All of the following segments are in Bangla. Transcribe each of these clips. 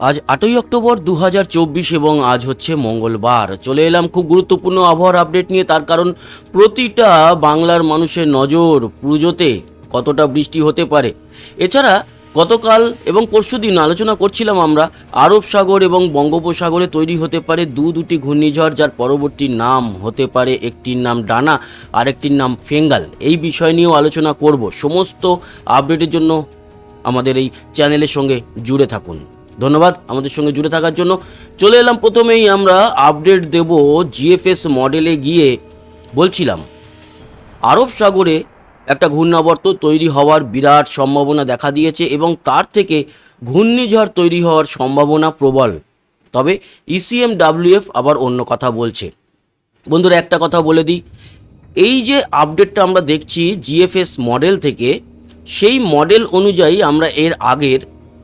আজ আটই অক্টোবর দু হাজার চব্বিশ এবং আজ হচ্ছে মঙ্গলবার। চলে এলাম খুব গুরুত্বপূর্ণ আবহাওয়ার আপডেট নিয়ে, তার কারণ প্রতিটা বাংলার মানুষের নজর পুজোতে কতটা বৃষ্টি হতে পারে। এছাড়া গতকাল এবং পরশুদিন আলোচনা করছিলাম আমরা, আরব সাগর এবং বঙ্গোপসাগরে তৈরি হতে পারে দু দুটি ঘূর্ণিঝড়, যার পরবর্তী নাম হতে পারে একটির নাম ডানা, আরেকটির নাম ফেঙ্গাল। এই বিষয় নিয়েও আলোচনা করব। সমস্ত আপডেটের জন্য আমাদের এই চ্যানেলের সঙ্গে জুড়ে থাকুন। ধন্যবাদ আমাদের সঙ্গে জুড়ে থাকার জন্য। চলে এলাম প্রথমেই আমরা আপডেট দেব জিএফএস মডেলে গিয়ে। বলছিলাম, আরব সাগরে একটা ঘূর্ণাবর্ত তৈরি হওয়ার বিরাট সম্ভাবনা দেখা দিয়েছে এবং তার থেকে ঘূর্ণিঝড় তৈরি হওয়ার সম্ভাবনা প্রবল। তবে E ইসিএম ডাব্লিউএফ আবার অন্য কথা বলছে। বন্ধুরা, একটা কথা বলে দিই, এই যে আপডেটটা আমরা দেখছি জিএফএস মডেল থেকে, সেই মডেল অনুযায়ী আমরা এর আগের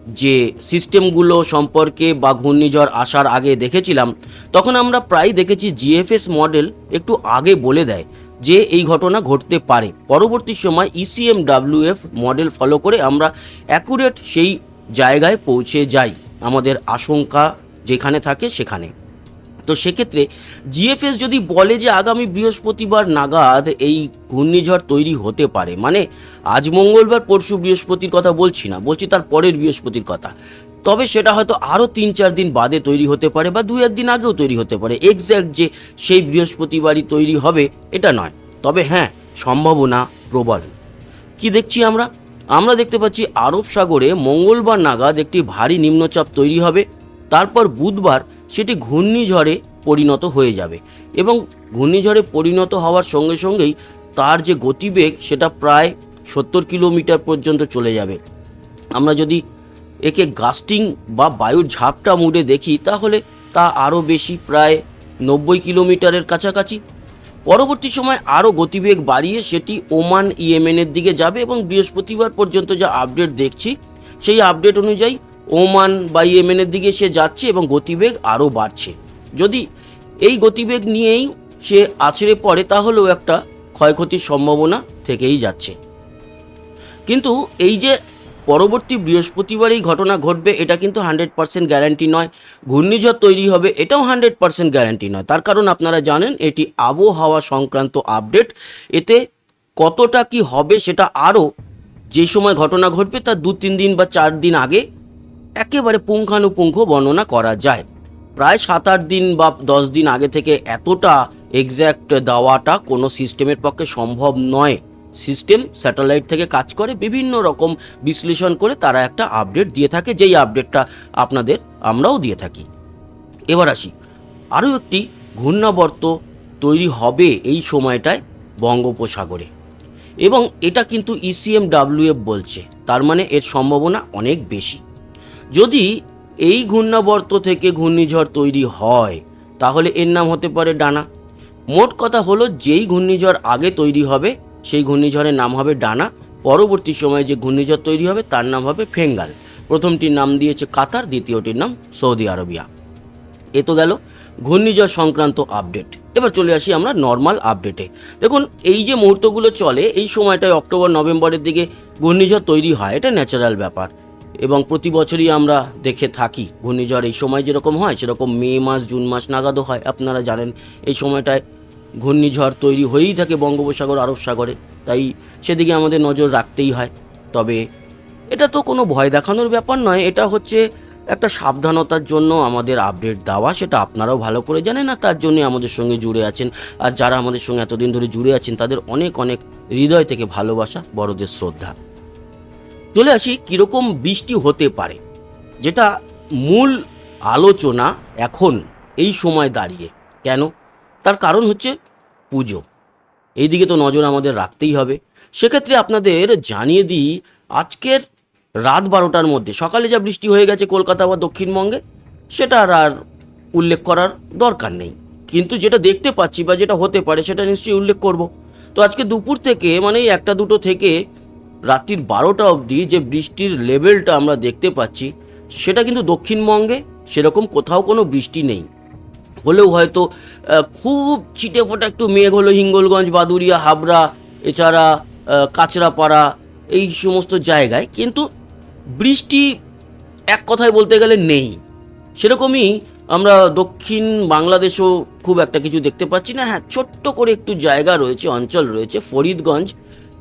যে সিস্টেমগুলো সম্পর্কে বা ঘূর্ণিঝড় আসার আগে দেখেছিলাম, তখন আমরা প্রায় দেখেছি জিএফএস মডেল একটু আগে বলে দেয় যে এই ঘটনা ঘটতে পারে। পরবর্তী সময় E ECM WF model follow করে আমরা অ্যাকুরেট সেই জায়গায় পৌঁছে যাই। আমাদের আশঙ্কা যেখানে থাকে সেখানে। তো সেক্ষেত্রে জিএফএস যদি বলে যে আগামী বৃহস্পতিবার নাগাদ এই ঘূর্ণিঝড় তৈরি হতে পারে মানে আজ মঙ্গলবার পরশু বৃহস্পতির কথা বলছি না, বলছি তার পরের বৃহস্পতির কথা, তবে সেটা হয়তো আরও তিন চার দিন বাদে তৈরি হতে পারে বা দু একদিন আগেও তৈরি হতে পারে এক্স্যাক্ট যে সেই বৃহস্পতিবারই তৈরি হবে এটা নয়, তবে হ্যাঁ সম্ভাবনা প্রবল। কি দেখছি আমরা? আমরা দেখতে পাচ্ছি আরব সাগরে মঙ্গলবার নাগাদ একটি ভারী নিম্নচাপ তৈরি হবে, তারপর বুধবার সেটি ঘূর্ণিঝড়ে পরিণত হয়ে যাবে এবং ঘূর্ণিঝড়ে পরিণত হওয়ার সঙ্গে সঙ্গেই তার যে গতিবেগ সেটা প্রায় সত্তর কিলোমিটার পর্যন্ত চলে যাবে। আমরা যদি একে গাস্টিং বা বায়ুর ঝাপটা মুড়ে দেখি, তাহলে তা আরও বেশি প্রায় নব্বই কিলোমিটারের কাছাকাছি। পরবর্তী সময় আরও গতিবেগ বাড়িয়ে সেটি ওমান, ইয়েমেনের দিকে যাবে এবং বৃহস্পতিবার পর্যন্ত যা আপডেট দেখছি, সেই আপডেট অনুযায়ী ওমান বা ইয়েমেনের দিকে সে যাচ্ছে এবং গতিবেগ আরও বাড়ছে। যদি এই গতিবেগ নিয়েই সে আছড়ে পড়ে, তাহলেও একটা ক্ষয়ক্ষতির সম্ভাবনা থেকেই যাচ্ছে। কিন্তু এই যে পরবর্তী বৃহস্পতিবার এই ঘটনা ঘটবে, এটা কিন্তু হান্ড্রেড পার্সেন্ট গ্যারান্টি নয়। ঘূর্ণিঝড় তৈরি হবে, এটাও হান্ড্রেড পার্সেন্ট গ্যারান্টি নয়। তার কারণ আপনারা জানেন, এটি আবহাওয়া সংক্রান্ত আপডেট। এতে কতটা কি হবে সেটা আরও যে সময় ঘটনা ঘটবে, তার দু তিন দিন বা চার দিন আগে একেবারে পুঙ্খানুপুঙ্খ বর্ণনা করা যায়। প্রায় সাত আট দিন বা দশ দিন আগে থেকে এতটা এক্স্যাক্ট দেওয়াটা কোনো সিস্টেমের পক্ষে সম্ভব নয়। সিস্টেম স্যাটেলাইট থেকে কাজ করে, বিভিন্ন রকম বিশ্লেষণ করে তারা একটা আপডেট দিয়ে থাকে, যেই আপডেটটা আপনাদের আমরাও দিয়ে থাকি। এবার আসি, আরও একটি ঘূর্ণাবর্ত তৈরি হবে এই সময়টায় বঙ্গোপসাগরে। এবং এটা কিন্তু E ইসিএম ডাব্লিউএফ বলছে, তার মানে এর সম্ভাবনা অনেক বেশি। যদি এই ঘূর্ণাবর্ত থেকে ঘূর্ণিঝড় তৈরি হয়, তাহলে এর নাম হতে পারে ডানা। মোট কথা হলো, যেই ঘূর্ণিঝড় আগে তৈরি হবে, সেই ঘূর্ণিঝড়ের নাম হবে ডানা। পরবর্তী সময়ে যে ঘূর্ণিঝড় তৈরি হবে, তার নাম হবে ফেঙ্গাল। প্রথমটির নাম দিয়েছে কাতার, দ্বিতীয়টির নাম সৌদি আরবিয়া। এ তো গেল ঘূর্ণিঝড় সংক্রান্ত আপডেট। এবার চলে আসি আমরা নর্মাল আপডেটে। দেখুন, এই যে মুহূর্তগুলো চলে, এই সময়টায় অক্টোবর, নভেম্বরের দিকে ঘূর্ণিঝড় তৈরি হয়, এটা ন্যাচারাল ব্যাপার। এবং প্রতি বছরই আমরা দেখে থাকি। ঘূর্ণিঝড় এই সময় যেরকম হয়, সেরকম মে মাস, জুন মাস নাগাদও হয়। আপনারা জানেন, এই সময়টায় ঘূর্ণিঝড় তৈরি হয়েই থাকে বঙ্গোপসাগর, আরব সাগরে। তাই সেদিকে আমাদের নজর রাখতেই হয়। তবে এটা তো কোনো ভয় দেখানোর ব্যাপার নয়, এটা হচ্ছে একটা সাবধানতার জন্য আমাদের আপডেট দেওয়া, সেটা আপনারাও ভালো করে জানেন না তার জন্য আমাদের সঙ্গে জুড়ে আছেন। আর যারা আমাদের সঙ্গে এতদিন ধরে জুড়ে আছেন, তাদের অনেক অনেক হৃদয় থেকে ভালোবাসা, বড়দের শ্রদ্ধা। চলে আসি কীরকম বৃষ্টি হতে পারে, যেটা মূল আলোচনা এখন এই সময় দাঁড়িয়ে। কেন? তার কারণ হচ্ছে পুজো। এইদিকে তো নজর আমাদের রাখতেই হবে। সেক্ষেত্রে আপনাদের জানিয়ে দিই, আজকের রাত বারোটার মধ্যে সকালে যা বৃষ্টি হয়ে গেছে কলকাতা বা দক্ষিণবঙ্গে সেটা আর উল্লেখ করার দরকার নেই। কিন্তু যেটা দেখতে পাচ্ছি বা যেটা হতে পারে, সেটা নিশ্চয়ই উল্লেখ করব। তো আজকে দুপুর থেকে মানে একটা দুটো থেকে রাত্রির বারোটা অবধি যে বৃষ্টির লেভেলটা আমরা দেখতে পাচ্ছি, সেটা কিন্তু দক্ষিণবঙ্গে সেরকম কোথাও কোনো বৃষ্টি নেই। হলেও হয়তো খুব ছিটে ফোটা একটু মেঘ হলো হিঙ্গলগঞ্জ বাদুরিয়া হাবড়া, এছাড়া কাঁচরাপাড়া, এই সমস্ত জায়গায়। কিন্তু বৃষ্টি এক কথায় বলতে গেলে নেই। সেরকমই আমরা দক্ষিণ বাংলাদেশেও খুব একটা কিছু দেখতে পাচ্ছি না। হ্যাঁ ছোট্ট করে একটু জায়গা রয়েছে, অঞ্চল রয়েছে, ফরিদগঞ্জ,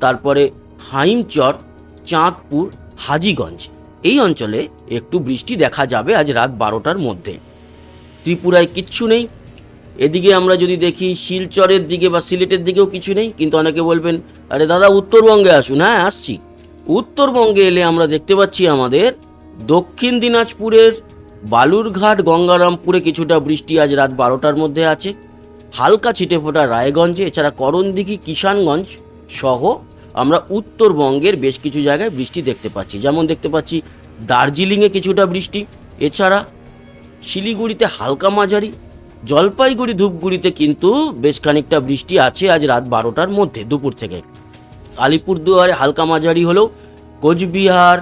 তারপরে হাইমচর, চাঁদপুর, হাজিগঞ্জ। এই অঞ্চলে একটু বৃষ্টি দেখা যাবে আজ রাত বারোটার মধ্যে। ত্রিপুরায় কিচ্ছু নেই। এদিকে আমরা যদি দেখি শিলচরের দিকে বা সিলেটের দিকেও কিছু নেই, কিন্তু অনেকে বলবেন, আরে দাদা, উত্তরবঙ্গে আসুন। হ্যাঁ আসছি। উত্তরবঙ্গে এলে আমরা দেখতে পাচ্ছি আমাদের দক্ষিণ দিনাজপুরের বালুরঘাট, গঙ্গারামপুরে কিছুটা বৃষ্টি আজ রাত বারোটার মধ্যে আছে। হালকা ছিটেফোঁটা রায়গঞ্জে, এছাড়া করণদিঘি, কিষানগঞ্জ সহ আমরা উত্তরবঙ্গের বেশ কিছু জায়গায় বৃষ্টি দেখতে পাচ্ছি। যেমন দেখতে পাচ্ছি দার্জিলিংয়ে কিছুটা বৃষ্টি, এছাড়া শিলিগুড়িতে হালকা মাঝারি, জলপাইগুড়ি ধূপগুড়িতে কিন্তু বেশ খানিকটা বৃষ্টি আছে আজ রাত বারোটার মধ্যে দুপুর থেকে। আলিপুরদুয়ারে হালকা মাঝারি হলেও কোচবিহার,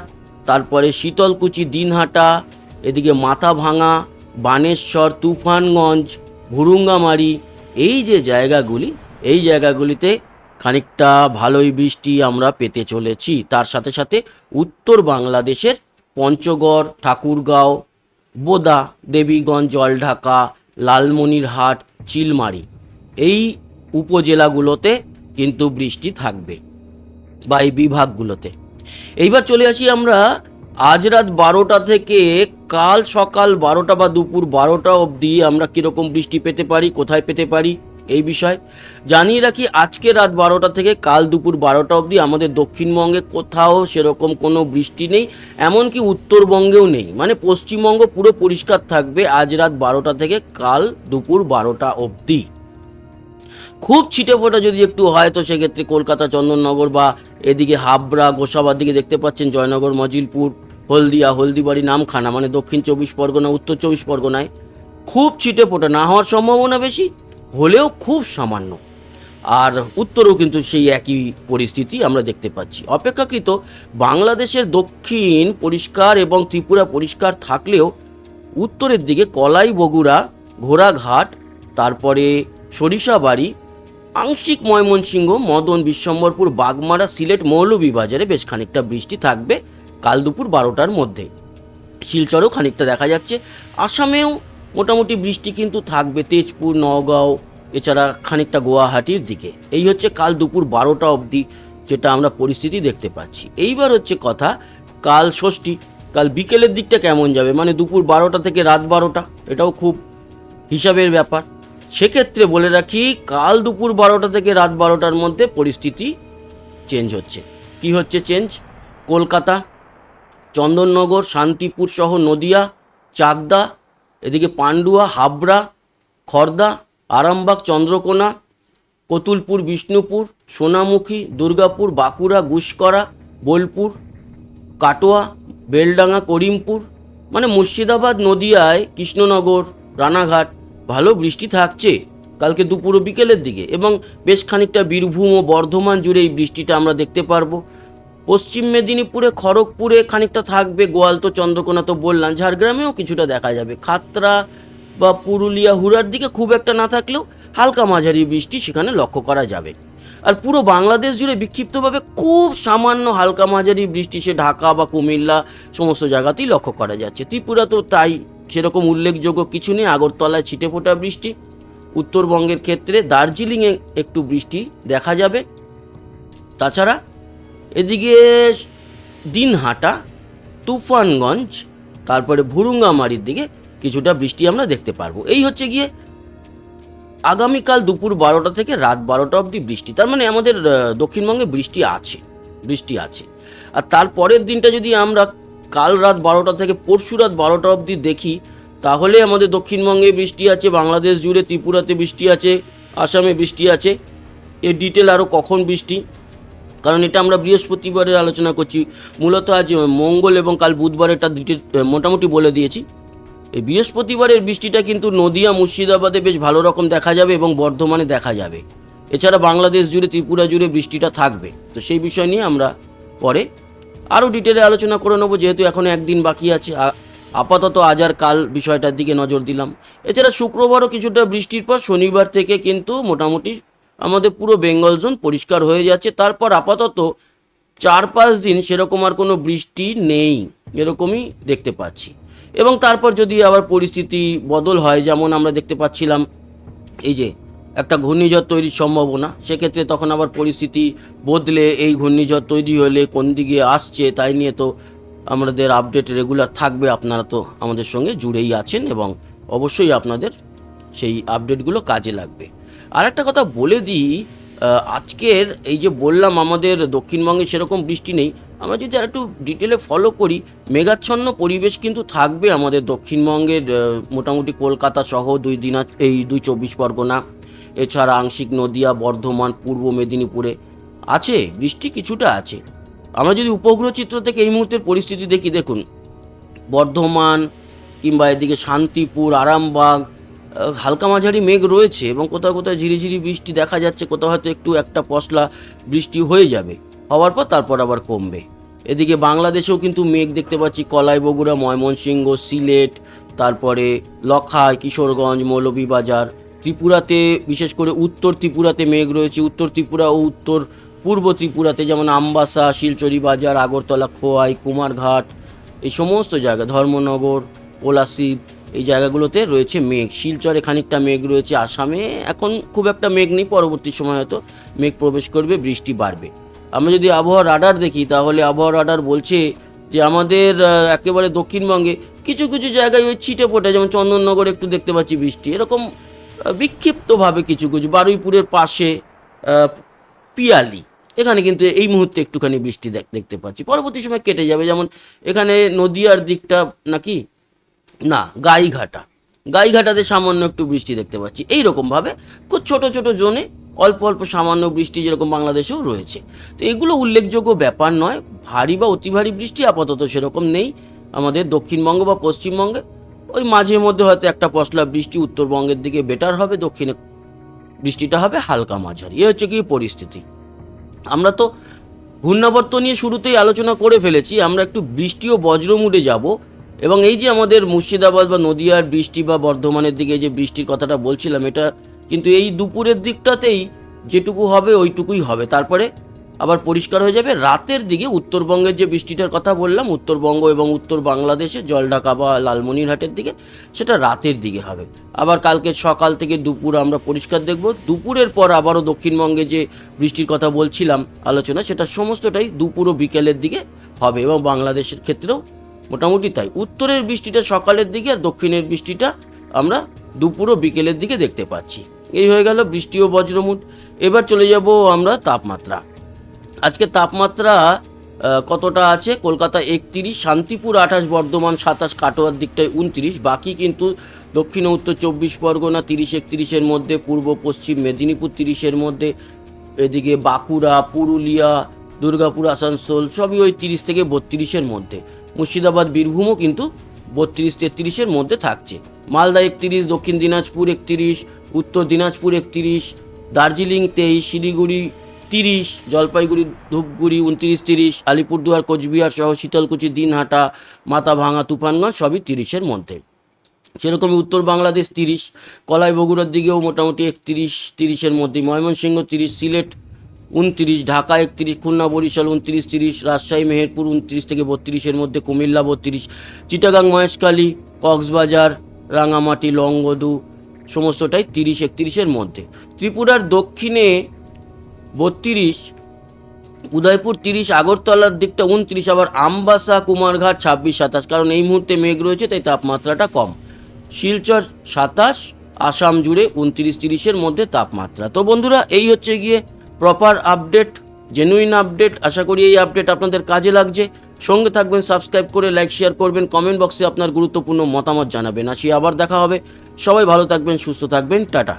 তারপরে শীতলকুচি, দিনহাটা, এদিকে মাথা ভাঙা বানেশ্বর, তুফানগঞ্জ, ভুরুঙ্গামারি, এই যে জায়গাগুলি, এই জায়গাগুলিতে খানিকটা ভালোই বৃষ্টি আমরা পেতে চলেছি। তার সাথে সাথে উত্তর বাংলাদেশের পঞ্চগড়, ঠাকুরগাঁও, বোদা, দেবীগঞ্জ, জলঢাকা, লালমনিরহাট, চিলমারি এই উপজেলাগুলোতে কিন্তু বৃষ্টি থাকবে বা এই বিভাগগুলোতে। এইবার চলে আসি আমরা আজ রাত বারোটা থেকে কাল সকাল বারোটা বা দুপুর বারোটা অবধি আমরা কীরকম বৃষ্টি পেতে পারি, কোথায় পেতে পারি? এই বিষয়। জানিয়ে রাখি, আজকে রাত বারোটা থেকে কাল দুপুর বারোটা অবধি আমাদের দক্ষিণবঙ্গে কোথাও সেরকম কোনো বৃষ্টি নেই, এমনকি উত্তরবঙ্গেও নেই। মানে পশ্চিমবঙ্গ পুরো পরিষ্কার থাকবে আজ রাত বারোটা থেকে কাল দুপুর বারোটা অবধি। খুব ছিটে ফোটা যদি একটু হয়, তো সেক্ষেত্রে কলকাতা, চন্দননগর বা এদিকে হাবড়া, গোসাবার দিকে দেখতে পাচ্ছেন জয়নগর, মজিলপুর, হলদিয়া, হলদিবাড়ি, নামখানা মানে দক্ষিণ চব্বিশ পরগনা, উত্তর চব্বিশ পরগনায়। খুব ছিটে ফোটা না হওয়ার সম্ভাবনা বেশি? হলেও খুব সামান্য। আর উত্তরেও কিন্তু সেই একই পরিস্থিতি আমরা দেখতে পাচ্ছি। অপেক্ষাকৃত বাংলাদেশের দক্ষিণ পরিষ্কার এবং ত্রিপুরা পরিষ্কার থাকলেও উত্তরের দিকে কলাই, বগুড়া, ঘোড়াঘাট, তারপরে সরিষাবাড়ি, আংশিক ময়মনসিংহ, মদন, বিশ্বম্বরপুর, বাগমারা, সিলেট, মৌলভীবাজারে বেশ খানিকটা বৃষ্টি থাকবে কাল দুপুর বারোটার মধ্যে। শিলচরও খানিকটা দেখা যাচ্ছে। আসামেও মোটামুটি বৃষ্টি কিন্তু থাকবে তেজপুর, নওগাঁও, এছাড়া খানিকটা গুয়াহাটির দিকে। এই হচ্ছে কাল দুপুর বারোটা অবধি যেটা আমরা পরিস্থিতি দেখতে পাচ্ছি। এইবার হচ্ছে কথা কাল ষষ্ঠী, কাল বিকেলের দিকটা কেমন যাবে? মানে দুপুর বারোটা থেকে রাত বারোটা, এটাও খুব হিসাবের ব্যাপার। সেক্ষেত্রে বলে রাখি, কাল দুপুর বারোটা থেকে রাত বারোটার মধ্যে পরিস্থিতি চেঞ্জ হচ্ছে। কি হচ্ছে চেঞ্জ কলকাতা, চন্দননগর, শান্তিপুর সহ নদিয়া, চাকদা এদিকে পান্ডুয়া, হাবড়া, খর্দা, আরামবাগ, চন্দ্রকোনা, কতুলপুর, বিষ্ণুপুর, সোনামুখী, দুর্গাপুর, বাঁকুড়া, গুসকরা, বোলপুর, কাটোয়া, বেলডাঙ্গা, করিমপুর মানে মুর্শিদাবাদ, নদিয়ায়, কৃষ্ণনগর, রানাঘাট, ভালো বৃষ্টি থাকছে কালকে দুপুর ও বিকেলের দিকে এবং বেশ খানিকটা বীরভূম ও বর্ধমান জুড়ে এই বৃষ্টিটা আমরা দেখতে পারব। পশ্চিম মেদিনীপুরে, খড়গপুরে খানিকটা থাকবে গোয়ালতো চন্দ্রকোনা তো বললাম, ঝাড়গ্রামেও কিছুটা দেখা যাবে। খাতরা বা পুরুলিয়া, হুড়ার দিকে খুব একটা না থাকলেও হালকা মাঝারি বৃষ্টি সেখানে লক্ষ্য করা যাবে। আর পুরো বাংলাদেশ জুড়ে বিক্ষিপ্তভাবে খুব সামান্য হালকা মাঝারি বৃষ্টি সে ঢাকা বা কুমিল্লা সমস্ত জায়গাতেই লক্ষ্য করা যাচ্ছে। ত্রিপুরা তো তাই সেরকম উল্লেখযোগ্য কিছু নেই, আগরতলায় ছিটে ফোটা বৃষ্টি। উত্তরবঙ্গের ক্ষেত্রে দার্জিলিংয়ে একটু বৃষ্টি দেখা যাবে। তাছাড়া এদিকে দিনহাটা, তুফানগঞ্জ, তারপরে ভুরুঙ্গামারির দিকে কিছুটা বৃষ্টি আমরা দেখতে পারব। এই হচ্ছে গিয়ে আগামীকাল দুপুর বারোটা থেকে রাত বারোটা অবধি বৃষ্টি। তার মানে আমাদের দক্ষিণবঙ্গে বৃষ্টি আছে বৃষ্টি আছে। আর তারপরের দিনটা যদি আমরা কাল রাত বারোটা থেকে পরশু রাত বারোটা অবধি দেখি, তাহলে আমাদের দক্ষিণবঙ্গে বৃষ্টি আছে, বাংলাদেশ জুড়ে ত্রিপুরাতে বৃষ্টি আছে, আসামে বৃষ্টি আছে। এর ডিটেল আরও কখন বৃষ্টি? কারণ এটা আমরা বৃহস্পতিবারের আলোচনা করছি। মূলত আজ মঙ্গল এবং কাল বুধবারেরটা ডিটেল মোটামুটি বলে দিয়েছি। এই বৃহস্পতিবারের বৃষ্টিটা কিন্তু নদিয়া, মুর্শিদাবাদে বেশ ভালো রকম দেখা যাবে এবং বর্ধমানে দেখা যাবে। এছাড়া বাংলাদেশ জুড়ে, ত্রিপুরা জুড়ে বৃষ্টিটা থাকবে। তো সেই বিষয় নিয়ে আমরা পরে আরও ডিটেলে আলোচনা করে নেব, যেহেতু এখন একদিন বাকি আছে। আপাতত আজ আর কাল বিষয়টার দিকে নজর দিলাম। এছাড়া শুক্রবারও কিছুটা বৃষ্টির পর শনিবার থেকে কিন্তু মোটামুটি আমাদের পুরো বেঙ্গল জোন পরিষ্কার হয়ে যাচ্ছে। তারপর আপাতত চার পাঁচ দিন সেরকম আর কোনো বৃষ্টি নেই, এরকমই দেখতে পাচ্ছি। এবং তারপর যদি আবার পরিস্থিতি বদল হয়, যেমন আমরা দেখতে পাচ্ছিলাম, এই যে একটা ঘূর্ণিঝড় তৈরির সম্ভাবনা, সেক্ষেত্রে তখন আবার পরিস্থিতি বদলে এই ঘূর্ণিঝড় তৈরি হলে কোন দিকে আসছে, তাই নিয়ে তো আমাদের আপডেট রেগুলার থাকবে। আপনারা তো আমাদের সঙ্গে জুড়েই আছেন এবং অবশ্যই আপনাদের সেই আপডেটগুলো কাজে লাগবে। আর একটা কথা বলে দিই আজকের এই যে বললাম আমাদের দক্ষিণবঙ্গে সেরকম বৃষ্টি নেই, আমরা যদি আর একটু ডিটেলে ফলো করি, মেঘাচ্ছন্ন পরিবেশ কিন্তু থাকবে আমাদের দক্ষিণবঙ্গের মোটামুটি কলকাতা সহ দুই দিনা, এই দুই চব্বিশ পরগনা, এছাড়া আংশিক নদিয়া, বর্ধমান, পূর্ব মেদিনীপুরে আছে, বৃষ্টি কিছুটা আছে। আমরা যদি উপগ্রহ চিত্র থেকে এই মুহূর্তের পরিস্থিতি দেখি, দেখুন, বর্ধমান কিংবা এদিকে শান্তিপুর, আরামবাগ হালকা মাঝারি মেঘ রয়েছে এবং কোথাও কোথাও ঝিরিঝিরি বৃষ্টি দেখা যাচ্ছে, কোথাও হয়তো একটু একটা পশলা বৃষ্টি হয়ে যাবে। হওয়ার পর তারপর আবার কমবে। এদিকে বাংলাদেশেও কিন্তু মেঘ দেখতে পাচ্ছি কলাই বগুড়া ময়মনসিংহ, সিলেট, তারপরে লখাই, কিশোরগঞ্জ, মৌলভীবাজার, ত্রিপুরাতে, বিশেষ করে উত্তর ত্রিপুরাতে মেঘ রয়েছে। উত্তর ত্রিপুরা ও উত্তর পূর্ব ত্রিপুরাতে যেমন আমবাসা শিলচরি বাজার আগরতলা, খোয়াই, কুমারঘাট, এই সমস্ত জায়গা, ধর্মনগর, কোলাশিব এই জায়গাগুলোতে রয়েছে মেঘ। শিলচরে খানিকটা মেঘ রয়েছে আসামে। এখন খুব একটা মেঘ নেই, পরবর্তী সময় হয়তো মেঘ প্রবেশ করবে, বৃষ্টি বাড়বে। আমরা যদি আবহাওয়া রাডার দেখি, তাহলে আবহাওয়া রাডার বলছে যে আমাদের একেবারে দক্ষিণবঙ্গে কিছু কিছু জায়গায় ওই ছিটে ফোটে, যেমন চন্দননগরে একটু দেখতে পাচ্ছি বৃষ্টি। এরকম বিক্ষিপ্তভাবে কিছু কিছু। বারুইপুরের পাশে পিয়ালি। এখানে কিন্তু এই মুহূর্তে একটুখানি বৃষ্টি দেখ- দেখতে পাচ্ছি। পরবর্তী সময় কেটে যাবে। যেমন এখানে নদিয়ার দিকটা নাকি না, গাইঘাটা। গাইঘাটাতে সামান্য একটু বৃষ্টি দেখতে পাচ্ছি। এই রকমভাবে খুব ছোট ছোট জোনে অল্প অল্প সামান্য বৃষ্টি যেরকম বাংলাদেশেও রয়েছে। তো এগুলো উল্লেখযোগ্য ব্যাপার নয়, ভারী বা অতি ভারী বৃষ্টি আপাতত সেরকম নেই। আমাদের দক্ষিণবঙ্গ বা পশ্চিমবঙ্গে ওই মাঝে মধ্যে হয়তো একটা পশলা বৃষ্টি উত্তরবঙ্গের দিকে বেটার হবে, দক্ষিণে বৃষ্টিটা হবে হালকা মাঝারি। এ হচ্ছে কি পরিস্থিতি। আমরা তো ঘূর্ণাবর্ত নিয়ে শুরুতেই আলোচনা করে ফেলেছি, আমরা একটু বৃষ্টি ও বজ্রমুডে যাব। এবং এই যে আমাদের মুর্শিদাবাদ বা নদিয়ার বৃষ্টি বা বর্ধমানের দিকে যে বৃষ্টির কথাটা বলছিলাম, এটা কিন্তু এই দুপুরের দিকটাতেই যেটুকু হবে ওইটুকুই হবে। তারপরে আবার পরিষ্কার হয়ে যাবে। রাতের দিকে উত্তরবঙ্গের যে বৃষ্টিটার কথা বললাম, উত্তরবঙ্গ এবং উত্তর বাংলাদেশে জলঢাকা বা লালমনিরহাটের দিকে সেটা রাতের দিকে হবে। আবার কালকে সকাল থেকে দুপুর আমরা পরিষ্কার দেখব। দুপুরের পর আবারও দক্ষিণবঙ্গে যে বৃষ্টির কথা বলছিলাম, আলোচনা, সেটা সমস্তটাই দুপুর ও বিকেলের দিকে হবে এবং বাংলাদেশের ক্ষেত্রেও মোটামুটি তাই। উত্তরের বৃষ্টিটা সকালের দিকে আর দক্ষিণের বৃষ্টিটা আমরা দুপুর ও বিকেলের দিকে দেখতে পাচ্ছি। এই হয়ে গেল বৃষ্টি ও বজ্রমুট। এবার চলে যাব আমরা তাপমাত্রা। আজকে তাপমাত্রা কতটা আছে? কলকাতা একত্রিশ, শান্তিপুর আঠাশ, বর্ধমান সাতাশ, কাটোয়ার দিকটায় উনত্রিশ। বাকি কিন্তু দক্ষিণ উত্তর চব্বিশ পরগনা তিরিশ, একত্রিশের মধ্যে, পূর্ব, পশ্চিম মেদিনীপুর তিরিশের মধ্যে, এদিকে বাঁকুড়া, পুরুলিয়া, দুর্গাপুর, আসানসোল, সবই ওই তিরিশ থেকে বত্রিশের মধ্যে। মুর্শিদাবাদ, বীরভূমও কিন্তু বত্রিশ, তেত্রিশের মধ্যে থাকছে। মালদা একত্রিশ, দক্ষিণ দিনাজপুর একত্রিশ, উত্তর দিনাজপুর একত্রিশ, দার্জিলিং তেইশ, শিলিগুড়ি তিরিশ, জলপাইগুড়ি ধূপগুড়ি উনত্রিশ, তিরিশ, আলিপুরদুয়ার, কোচবিহার সহ শীতলকুচি, দিনহাটা মাথাভাঙা তুফানগঞ্জ সবই তিরিশের মধ্যে। সেরকমই উত্তর বাংলাদেশ তিরিশ, কলাই বগুড়ার দিকেও মোটামুটি একত্রিশ, তিরিশের মধ্যে, ময়মনসিংহ তিরিশ, সিলেট উনত্রিশ, ঢাকা একত্রিশ, খুলনা, বরিশাল উনত্রিশ, তিরিশ, রাজশাহী, মেহেরপুর উনত্রিশ থেকে বত্রিশের মধ্যে কুমিল্লা বত্রিশ, চিটাগাং, মহেশখালী, কক্সবাজার, রাঙামাটি, লংগদু, সমস্তটাই তিরিশ, একত্রিশের মধ্যে। ত্রিপুরার দক্ষিণে বত্রিশ, উদয়পুর তিরিশ, আগরতলার দিকটা উনত্রিশ, আবার আমবাসা, কুমারঘাট ছাব্বিশ, সাতাশ। কারণ এই মুহূর্তে মেঘ রয়েছে, তাই তাপমাত্রাটা কম। শিলচর সাতাশ, আসাম জুড়ে উনত্রিশ, তিরিশের মধ্যে তাপমাত্রা। তো বন্ধুরা, এই হচ্ছে গিয়ে প্রপার আপডেট জেনুইন আপডেট আশা করি এই আপডেট আপনাদের কাজে লাগছে। সঙ্গে থাকবেন সাবস্ক্রাইব করে লাইক শেয়ার করবেন কমেন্ট বক্সে আপনার গুরুত্বপূর্ণ মতামত জানাবেন। আসি আবার দেখা হবে। সবাই ভালো থাকবেন, সুস্থ থাকবেন, টাটা।